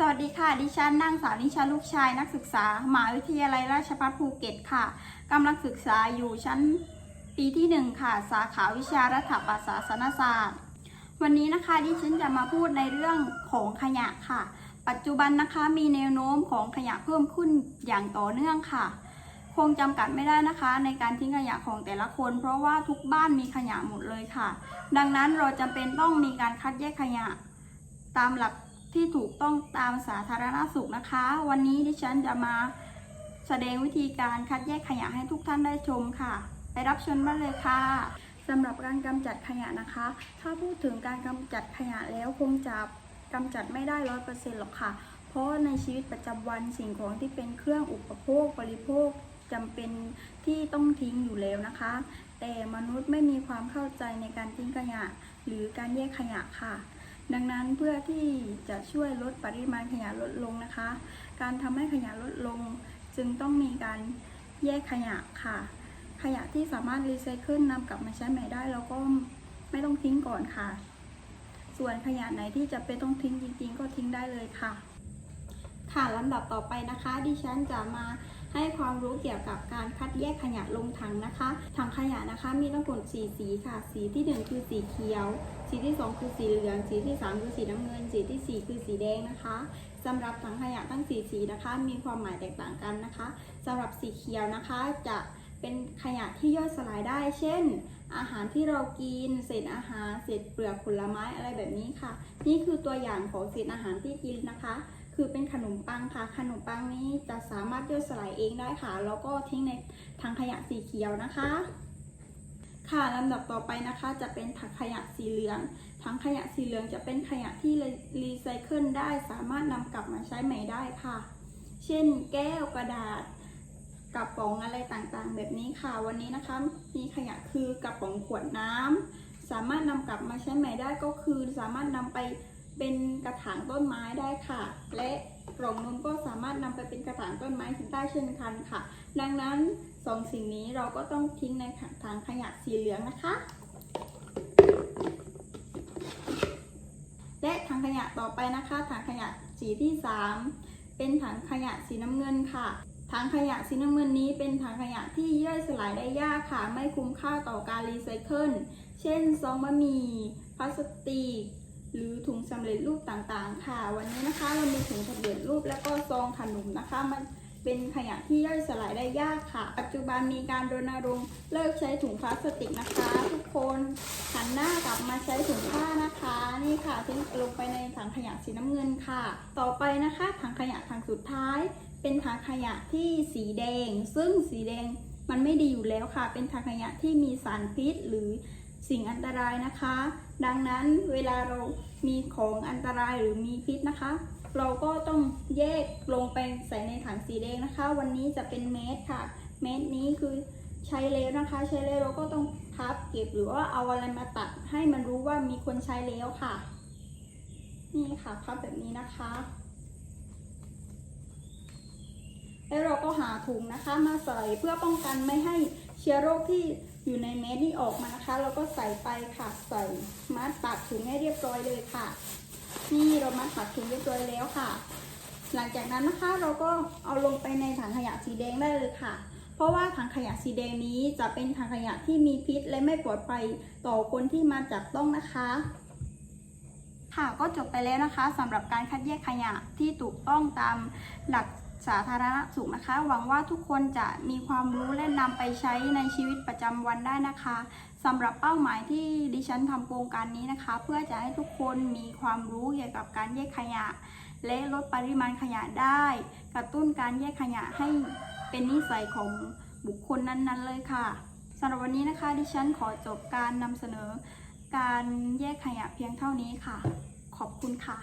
สวัสดีค่ะ ดิฉันนางสาวนิชาลูกชายนักศึกษามหาวิทยาลัยราชภัฏภูเก็ตค่ะกำลังศึกษาอยู่ชั้นปีที่1ค่ะ สาขาวิชารัฐประศาสนศาสตร์ วันนี้นะคะดิฉันจะมาพูดในเรื่องของขยะค่ะ ปัจจุบันนะคะมีแนวโน้มของขยะเพิ่มขึ้นอย่างต่อเนื่องค่ะ คงจำกัดไม่ได้นะคะ ในการทิ้งขยะของแต่ละคน เพราะว่าทุกบ้านมีขยะหมดเลยค่ะ ดังนั้นเราจำเป็นต้องมีการคัดแยกขยะ ตามหลัก ที่ถูกต้องตามสาธารณสุขนะคะ วันนี้ดิฉันจะมาแสดงวิธีการคัดแยกขยะให้ทุกท่านได้ชมค่ะ ไปรับชมได้เลยค่ะสำหรับการกำจัดขยะนะคะ ถ้าพูดถึงการกำจัดขยะแล้วคงจะกำจัดไม่ได้ร้อยเปอร์เซ็นต์หรอกค่ะ เพราะในชีวิตประจำวันสิ่งของที่เป็นเครื่องอุปโภคบริโภคจำเป็นที่ต้องทิ้งอยู่แล้วนะคะ แต่มนุษย์ไม่มีความเข้าใจในการทิ้งขยะ หรือการแยกขยะค่ะ ดังนั้นเพื่อที่จะช่วยลดปริมาณขยะลดลงนะคะ การทำให้ขยะลดลงจึงต้องมีการแยกขยะค่ะ ขยะที่สามารถรีไซเคิลนำกลับมาใช้ใหม่ได้เราก็ไม่ต้องทิ้งก่อนค่ะ ส่วนขยะไหนที่จะเป็นต้องทิ้งจริงๆ ก็ทิ้งได้เลยค่ะ ค่ะลำดับต่อไปนะคะ ดิฉันจะมา ให้ความรู้เกี่ยวกับการคัดแยกขยะลงถังนะคะ ถังขยะนะคะมีทั้งหมดสีสีค่ะ สีที่หนึ่งคือสีเขียว สีที่สองคือสีเหลือง สีที่สามคือสีน้ำเงิน สีที่สี่คือสีแดงนะคะสำหรับถังขยะทั้งสีสีนะคะ มีความหมายแตกต่างกันนะคะสำหรับสีเขียวนะคะจะเป็นขยะที่ย่อยสลายได้ เช่น อาหารที่เรากิน เศษอาหาร เศษเปลือกผลไม้อะไรแบบนี้ค่ะ นี่คือตัวอย่างของเศษอาหารที่กินนะคะ คือเป็นขนมปังค่ะ ขนมปังนี้จะสามารถย่อยสลายเองได้ค่ะ แล้วก็ทิ้งในถังขยะสีเขียวนะคะ ค่ะลำดับต่อไปนะคะจะเป็นถังขยะสีเหลืองถังขยะสีเหลืองจะเป็นขยะที่รีไซเคิลได้ สามารถนำกลับมาใช้ใหม่ได้ค่ะ เช่น แก้วกระดาษกระป๋องอะไรต่างๆ แบบนี้ค่ะ วันนี้นะคะ มีขยะคือกระป๋องขวดน้ำสามารถนำกลับมาใช้ใหม่ได้ก็คือสามารถนำไป เป็นกระถางต้นไม้ได้ค่ะ และกล่องนมก็สามารถนำไปเป็นกระถางต้นไม้ได้เช่นกันค่ะ ดังนั้นสองสิ่งนี้เราก็ต้องทิ้งในถังขยะสีเหลืองนะคะ และถังขยะต่อไปนะคะถังขยะสีที่ 3 เป็นถังขยะสีน้ำเงินค่ะถังขยะสีน้ำเงินนี้เป็นถังขยะที่ย่อยสลายได้ยากค่ะ ไม่คุ้มค่าต่อการรีไซเคิล เช่นซองบะหมี่พลาสติก หรือถุงสำเร็จรูปต่างๆ ค่ะ วันนี้นะคะเรามีถุงสำเร็จรูปและก็ซองขนมนะคะ มันเป็นขยะที่ย่อยสลายได้ยากค่ะ ปัจจุบันมีการรณรงค์เลิกใช้ถุงพลาสติกนะคะ ทุกคนหันหน้ากลับมาใช้ถุงผ้านะคะ นี่ค่ะทิ้งลงไปในถังขยะสีน้ำเงินค่ะ ต่อไปนะคะถังขยะถังสุดท้าย เป็นถังขยะที่สีแดง ซึ่งสีแดงมันไม่ดีอยู่แล้วค่ะ เป็นถังขยะที่มีสารพิษหรือ สิ่งอันตรายนะคะ ดังนั้นเวลาเรามีของอันตรายหรือมีพิษนะคะ เราก็ต้องแยกลงไปใส่ในถังสีแดงนะคะ วันนี้จะเป็นเมตรค่ะ เมตรนี้คือใช้แล้วนะคะ ใช้แล้วเราก็ต้องพับเก็บหรือว่าเอาอะไรมาตัดให้มันรู้ว่ามีคนใช้แล้วค่ะ นี่ค่ะพับแบบนี้นะคะ แล้วเราก็หาถุงนะคะมาใส่เพื่อป้องกันไม่ให้เชื้อโรคที่ อยู่ในเม็ดนี่ออกมานะคะ เราก็ใส่ไปค่ะ ใส่มัดปากถุงให้เรียบร้อยเลยค่ะ นี่เรามัดปากถุงเรียบร้อยแล้วค่ะ หลังจากนั้นนะคะเราก็เอาลงไปในถังขยะสีแดงได้เลยค่ะ เพราะว่าถังขยะสีแดงนี้จะเป็นถังขยะที่มีพิษและไม่ปลอดภัยต่อคนที่มาจับต้องนะคะค่ะก็จบไปแล้วนะคะสำหรับการคัดแยกขยะที่ถูกต้องตามหลัก สาธารณสุขนะคะ หวังว่าทุกคนจะมีความรู้และนำไปใช้ในชีวิตประจำวันได้นะคะสำหรับเป้าหมายที่ดิฉันทำโครงการนี้นะคะ เพื่อจะให้ทุกคนมีความรู้เกี่ยวกับการแยกขยะ และลดปริมาณขยะได้ กระตุ้นการแยกขยะให้เป็นนิสัยของบุคคลนั้นๆเลยค่ะสำหรับวันนี้นะคะ ดิฉันขอจบการนำเสนอการแยกขยะเพียงเท่านี้ค่ะ ขอบคุณค่ะ